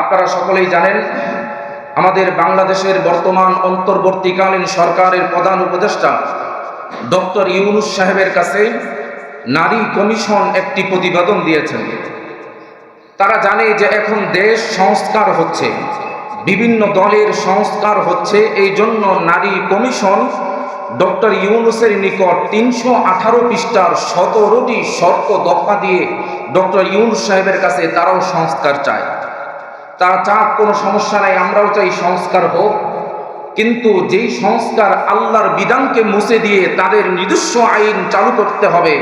আপনারা সকলেই জানেন, আমাদের বাংলাদেশের বর্তমান অন্তর্বর্তীকালীন সরকারের প্রধান উপদেষ্টা ডক্টর ইউনুস সাহেবের কাছে নারী কমিশন একটি প্রতিবেদন দিয়েছেন। তারা জানে যে এখন দেশ সংস্কার হচ্ছে, বিভিন্ন দলের সংস্কার হচ্ছে, এই জন্য নারী কমিশন ডক্টর ইউনুসের নিকট তিনশো আঠারো পৃষ্ঠার সতেরোটি শর্ত দফা দিয়ে ডক্টর ইউনুস সাহেবের কাছে তারাও সংস্কার চায়। তারা চাক কোনো সমস্যা নাই, আমরাও চাই সংস্কার হোক। কিন্তু যেই সংস্কার আল্লাহর বিধানকে মুছে দিয়ে তাদের নিজস্ব আইন চালু করতে হবে,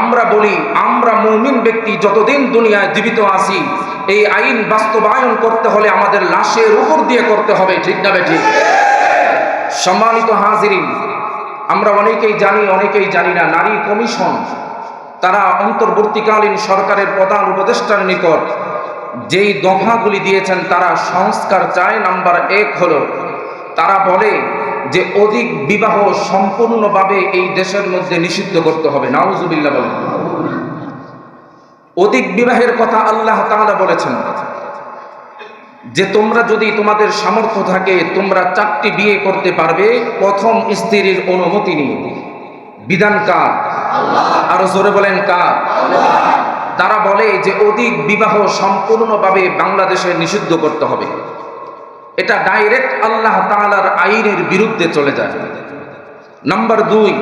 আমরা বলি, আমরা মৌমিন ব্যক্তি যতদিন দুনিয়ায় জীবিত আছি, এই আইন বাস্তবায়ন করতে হলে আমাদের লাশের উপর দিয়ে করতে হবে, ঠিক না ঠিক? সম্মানিত হাজিরিন, আমরা অনেকেই জানি অনেকেই জানি না, নারী কমিশন, তারা অন্তর্বর্তীকালীন সরকারের প্রধান উপদেষ্টার নিকট যেই দফাগুলি দিয়েছেন, তারা সংস্কার চায় নাম্বার এক হলো, তারা বলে যে অধিক বিবাহ সম্পূর্ণভাবে এই দেশের মধ্যে নিষিদ্ধ করতে হবে। নাউজুবিল্লা বলেন। অধিক বিবাহের কথা আল্লাহ তাআলা বলেছেন যে তোমরা যদি তোমাদের সামর্থ্য থাকে, তোমরা চারটি বিয়ে করতে পারবে। প্রথম স্ত্রীর অনুমতি নিয়ে। বিধান কার? আরও জোরে বলেন কার? তারা বলে যে অধিক বিবাহ সম্পূর্ণভাবে বাংলাদেশে নিষিদ্ধ করতে হবে। এটা ডাইরেক্ট আল্লাহ তাআলার আইনের বিরুদ্ধে চলে যায়। নাম্বার দুই,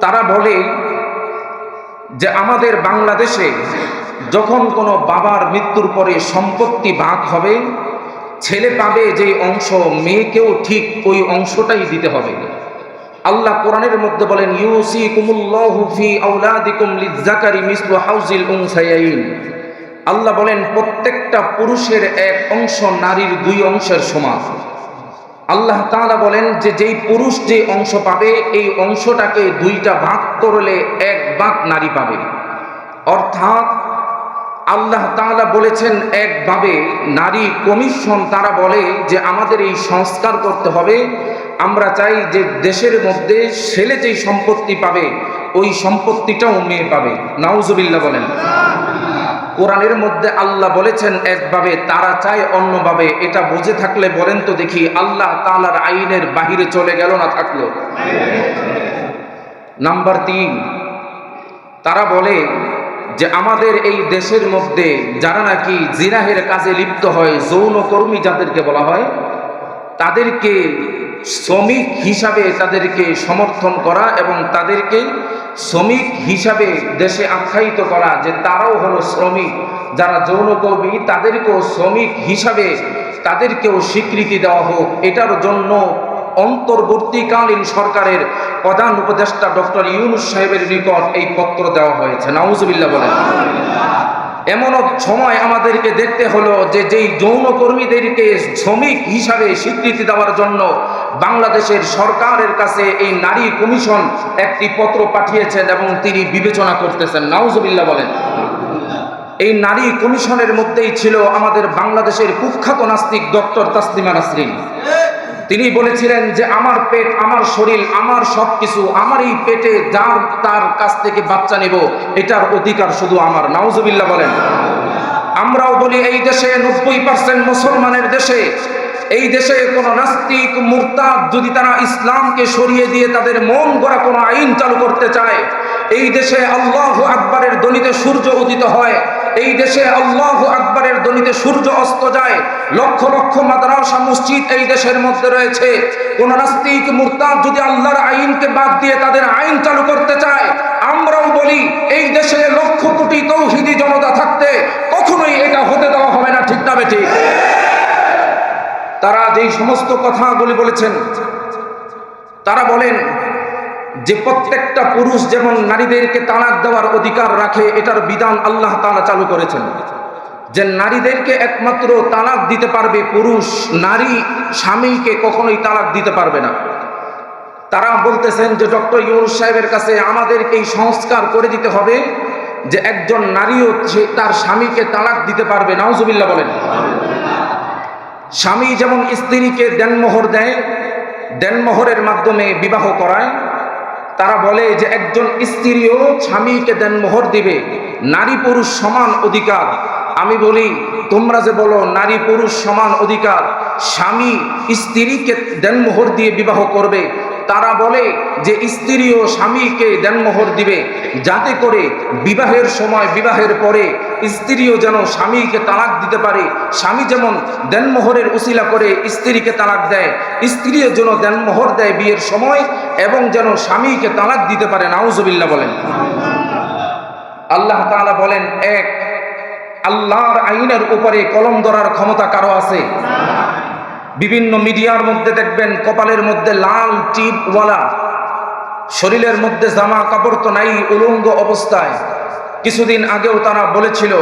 তারা বলে যে আমাদের বাংলাদেশে যখন কোনো বাবার মৃত্যুর পরে সম্পত্তি ভাগ হবে, ছেলে পাবে যে অংশ, মেয়েকেও ঠিক ওই অংশটাই দিতে হবে। আল্লাহ কোরআনের মধ্যে বলেন ইউসি কুমুল্লাহু ফি আউলাদিকুম লিজাকারি মিসলু হাউজিল উনসায়াইন আল্লাহ বলেন, প্রত্যেকটা পুরুষের এক অংশ নারীর দুই অংশের সমান। আল্লাহ তাআলা বলেন যে, যেই পুরুষ যে অংশ পাবে, এই অংশটাকে দুইটা ভাগ করলে এক ভাগ নারী পাবে। অর্থাৎ আল্লাহ তাআলা বলেছেন, একভাবে নারী কমিশন তারা বলে যে, আমাদের এই সংস্কার করতে হবে আমরা চাই যে দেশের মধ্যে ছেলে যেই সম্পত্তি পাবে, ওই সম্পত্তিটাও মেয়ে পাবে। নাউজুবিল্লাহ বলেন। কোরআনের মধ্যে আল্লাহ বলেছেন, একভাবে তারা চায়, অন্যভাবে। এটা বুঝে থাকলে বলেন তো দেখি, আল্লাহ তালার আইনের বাহিরে চলে গেল না থাকল? নাম্বার তিন, তারা বলে যে আমাদের এই দেশের মধ্যে যারা নাকি জিনাহের কাজে লিপ্ত হয় যৌনকর্মী যাদেরকে বলা হয়, তাদেরকে শ্রমিক হিসাবে তাদেরকে সমর্থন করা এবং তাদেরকে শ্রমিক হিসাবে দেশে আখ্যায়িত করা যে তারাও হলো শ্রমিক। যারা যৌনকর্মী তাদেরকেও শ্রমিক হিসাবে তাদেরকেও স্বীকৃতি দেওয়া হোক। এটার জন্য অন্তর্বর্তীকালীন সরকারের প্রধান উপদেষ্টা ডক্টর ইউনুস সাহেবের নিকট এই পত্র দেওয়া হয়েছে। নাউজুবিল্লাহ বলেন। এমন সময় আমাদেরকে দেখতে হলো যে যেই যৌনকর্মীদেরকে শ্রমিক হিসাবে স্বীকৃতি দেওয়ার জন্য বাংলাদেশের সরকারের কাছে এই নারী কমিশন একটি পত্র পাঠিয়েছেন এবং তিনি বিবেচনা করতেছেন। নাউজুবিল্লাহ বলেন, এই নারী কমিশনের মধ্যেই ছিল আমাদের বাংলাদেশের কুখ্যাত নাস্তিক ডক্টর তাসলিমা নাসরিন। তিনি বলেছিলেন যে, আমার পেট, আমার শরীর, আমার সব কিছু আমার এই পেটে যার তার কাছ থেকে বাচ্চা নেব, এটার অধিকার শুধু আমার। নাউজুবিল্লাহ বলেন। আমরাও বলি, এই দেশে নব্বই পার্সেন্ট মুসলমানের দেশে, এই দেশে কোনো নাস্তিক, মুরতাদ যদি তারা ইসলামকে সরিয়ে দিয়ে তাদের মন গড়া কোনো আইন চালু করতে চায়, এই দেশে আল্লাহ আকবরের দলিতে সূর্য উদিত হয় এই দেশে আল্লাহ আকবরের দলিতে সূর্য অস্ত যায়, লক্ষ লক্ষ মাদ্রাসা, মসজিদ এই দেশের মধ্যে রয়েছে। কোন নাস্তিক, মুরতাদ যদি আল্লাহর আইনকে বাদ দিয়ে তাদের আইন চালু করতে চায়, আমরাও বলি, এই দেশে লক্ষ কোটি তৌহিদি জনতা থাকতে কখনোই এটা হতে দেওয়া হবে না, ঠিক না বেঠিক তারা যেই সমস্ত কথাগুলি বলেছেন, তারা বলেন যে প্রত্যেকটা পুরুষ যেমন নারীদেরকে তালাক দেওয়ার অধিকার রাখে, এটার বিধান আল্লাহ তালা চালু করেছেন। যে নারীদেরকে একমাত্র তালাক দিতে পারবে পুরুষ, নারী স্বামীকে কখনোই তালাক দিতে পারবে না। তারা বলতেছেন যে ডক্টর ইউনুস সাহেবের কাছে আমাদেরকে এই সংস্কার করে দিতে হবে যে একজন নারীও সে তার স্বামীকে তালাক দিতে পারবে। নাউজুবিল্লাহ বলেন। স্বামী যেমন স্ত্রীকে দেনমোহর দেয়, দেনমোহরের মাধ্যমে বিবাহ করায় তারা বলে যে একজন স্ত্রীও স্বামীকে দেন মোহর দিবে, নারী পুরুষ সমান অধিকার। আমি বলি, তোমরা যে বলো নারী পুরুষ সমান অধিকার, স্বামী স্ত্রীকে দেনমোহর দিয়ে বিবাহ করবে। তারা বলে যে স্ত্রী ও স্বামীকে দেনমোহর দিবে, যাতে করে বিবাহের সময় বিবাহের পরে স্ত্রীও যেন স্বামীকে তালাক দিতে পারে। স্বামী যেমন দেনমোহরের উসিলা করে স্ত্রীকে তালাক দেয়, স্ত্রীও যেন দেনমোহর দেয় বিয়ের সময় এবং যেন স্বামীকে তালাক দিতে পারে। নাউজবিল্লা বলেন। আল্লাহ তাআলা বলেন, এক, আল্লাহর আইনের উপরে কলম ধরার ক্ষমতা কারও আছে? বিভিন্ন মিডিয়ার মধ্যে দেখবেন, কপালের মধ্যে লাল টিপওয়ালা, শরীরের মধ্যে জামা কাপড় তো নাই, উলঙ্গ অবস্থায়। কিছুদিন আগেও তারা বলেছিল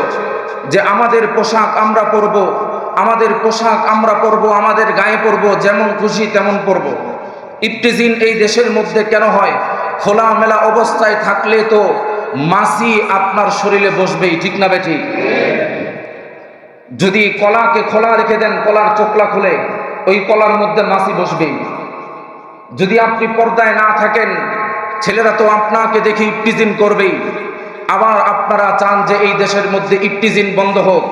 যে আমাদের পোশাক আমরা পরব, আমাদের পোশাক আমরা পরব, আমাদের গায়ে পরব, যেমন খুশি তেমন পরব। ইফটিজিন এই দেশের মধ্যে কেন হয়? খোলা মেলা অবস্থায় থাকলে তো মাসি আপনার শরীরে বসবেই, ঠিক না বেঠিক যদি কলাকে খোলা রেখে দেন, কলার চোখলা খুলে, ওই কলার মধ্যে মাসি বসবেই। যদি আপনি পর্দায় না থাকেন, ছেলেরা তো আপনাকে দেখে ইপটিজিন করবেই। আবার আপনারা চান যে এই দেশের মধ্যে ইপটিজিন বন্ধ হোক।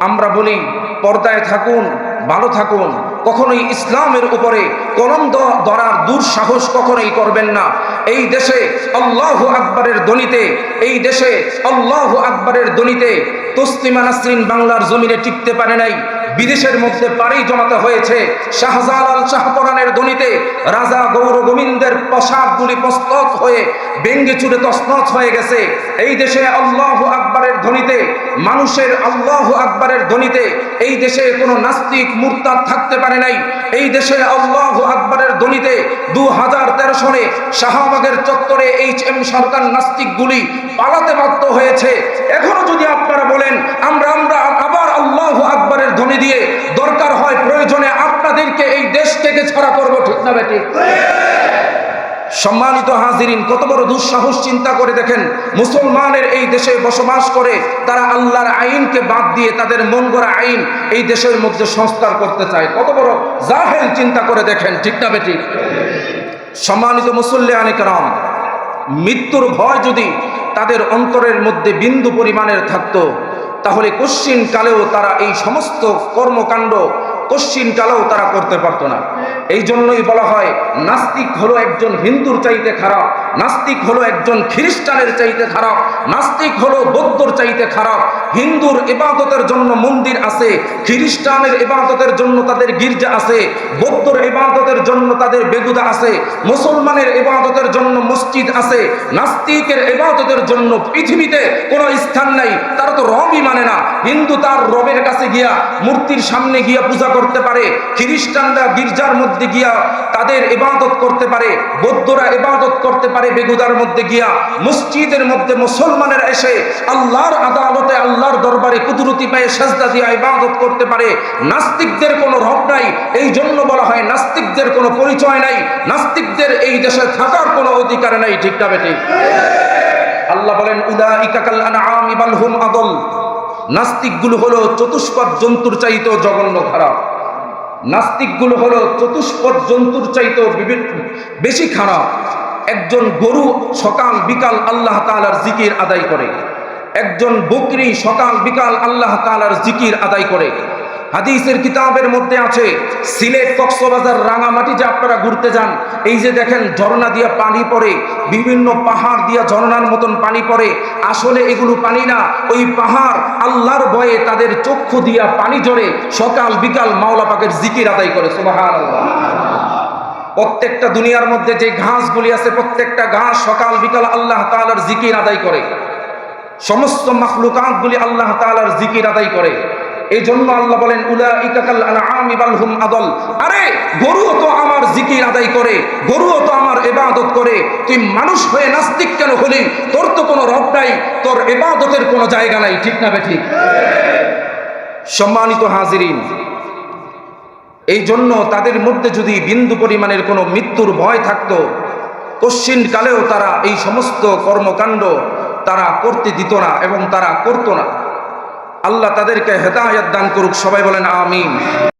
আমরা বলি, পর্দায় থাকুন, ভালো থাকুন। কখনোই ইসলামের উপরে কলম ধরার দুঃসাহস কখনোই করবেন না। এই দেশে আল্লাহ আকবরের ধ্বনিতে, এই দেশে আল্লাহ আকবরের ধ্বনিতে তসলিমা নাসরিন বাংলার জমিনে টিকতে পারে নাই। বিদেশের মধ্যে পাড়ি জমাতে হয়েছে। শাহজালাল শাহপরানের ধ্বনিতে রাজা গৌর গোবিন্দের পোশাকগুলি প্রস্তুত হয়ে ব্যঙ্গে চুরে তসনস হয়ে গেছে। এই দেশে আল্লাহ আকবরের ধ্বনিতে, মানুষের আল্লাহ আকবরের ধ্বনিতে এই দেশে কোনো নাস্তিক মুরতাদ থাকতে পারে নাই। এই দেশে আল্লাহ আকবরের ধ্বনিতে দু হাজার তেরো সনে শাহবাগের চত্বরে এইচ এম সরকার নাস্তিকগুলি পালাতে বাধ্য হয়েছে। এখনও যদি আপনারা বলেন, আমরা আমরা আবার আল্লাহ আকবরের দিয়ে দরকার হয় প্রয়োজনে আপনাদেরকে এই দেশ থেকে ছাড়া করব ঠিক না বেটি? সম্মানিত হাজিরিন, কত বড় দুঃসাহস চিন্তা করে দেখেন, মুসলমানের এই দেশে বসবাস করে তারা আল্লাহর আইনকে বাদ দিয়ে তাদের মন গড়া আইন এই দেশের মধ্যে সংস্কার করতে চায়। কত বড় জাহেল চিন্তা করে দেখেন, ঠিক না বেটি? সম্মানিত মুসল্লি আনিকরাম মৃত্যুর ভয় যদি তাদের অন্তরের মধ্যে বিন্দু পরিমাণের থাকতো তাহলে কশ্চিন কালেও তারা এই সমস্ত কর্মকাণ্ড কশ্চিন কালেও তারা করতে পারতো না। এই জন্যই বলা হয়, নাস্তিক হলো একজন হিন্দুর চাইতে খারাপ, নাস্তিক হলো একজন খ্রিস্টানের চাইতে খারাপ, নাস্তিক হলো বৌদ্ধর চাইতে খারাপ। হিন্দুর ইবাদতের জন্য মন্দির আছে, খ্রিস্টানের ইবাদতের জন্য তাদের গির্জা আছে, বৌদ্ধর ইবাদতের জন্য তাদের বেগুদা আছে, মুসলমানের ইবাদতের জন্য মসজিদ আছে, নাস্তিকের ইবাদতের জন্য পৃথিবীতে কোনো স্থান নাই মানে না। হিন্দু তার রবের কাছে গিয়া মূর্তির সামনে গিয়া পূজা করতে পারে, খ্রিস্টানরা গির্জার মধ্যে গিয়া তাদের ইবাদত করতে পারে, বৌদ্ধরা ইবাদত করতে পারে বেগুদার মধ্যে গিয়া। মসজিদের মধ্যে মুসলমানের এসে আল্লাহর আদালতে, আল্লাহর দরবারে কুদরতি পায়ে সাজদা দিয়া ইবাদত করতে পারে। নাস্তিকদের কোনো রব নাই, এই জন্য বলা হয় নাস্তিকদের কোনো পরিচয় নাই। নাস্তিকদের এই দেশে থাকার কোনো অধিকার নাই, ঠিক না বেঠিক? আল্লাহ বলেন, উলাইকা কাল আনআমি বাল হুম আদল। নাস্তিকগুলো হলো চতুষ্পদ জন্তুর চাইতেও জঘন্য খারাপ। নাস্তিকগুলো হলো চতুষ্পদ জন্তুর চাইতেও বেশি খারাপ। একজন গরু সকাল বিকাল আল্লাহ তালার জিকির আদায় করে। একজন বকরি সকাল বিকাল আল্লাহ তালার জিকির আদায় করে। হাদিসের কিতাবের মধ্যে আছে, সিলেট কক্সবাজার রাঙামাটি যে আপনারা ঘুরতে যান, এই যে দেখেন ঝর্ণা দিয়া পানি পড়ে, বিভিন্ন পাহাড় দিয়া ঝর্ণার মতন পানি পড়ে, আসলে এগুলো পানি না, ওই পাহাড় আল্লাহর ভয়ে তাদের চক্ষু দিয়া পানি ঝরে, সকাল বিকাল মাওলা পাকের জিকির আদায় করে, সুবহানাল্লাহ। প্রত্যেকটা দুনিয়ার মধ্যে যে ঘাসগুলি আছে, প্রত্যেকটা ঘাস সকাল বিকাল আল্লাহ তাআলার জিকির আদায় করে। সমস্ত মাখলুকাতগুলি আল্লাহ তাআলার জিকির আদায় করে। এই জন্য আল্লাহ বলেন, উলাইকা কাল আনআমি হুম আদল। আরে, গরুও তো আমার জিকির আদায় করে, গরুও তো আমার ইবাদত করে। তুই মানুষ হয়ে নাস্তিক কেন হলি? তোর তো কোনো রব নাই, তোর ইবাদতের কোনো জায়গা নাই, ঠিক না বেঠিক সম্মানিত হাজিরিন এই জন্য তাদের মধ্যে যদি বিন্দু পরিমাণের কোনো মৃত্যুর ভয় থাকতো কশ্চিন কালেও তারা এই সমস্ত কর্মকাণ্ড তারা করতে দিত না এবং তারা করতো না। আল্লাহ তাদেরকে হেদায়ত দান করুক সবাই বলেন আমিন।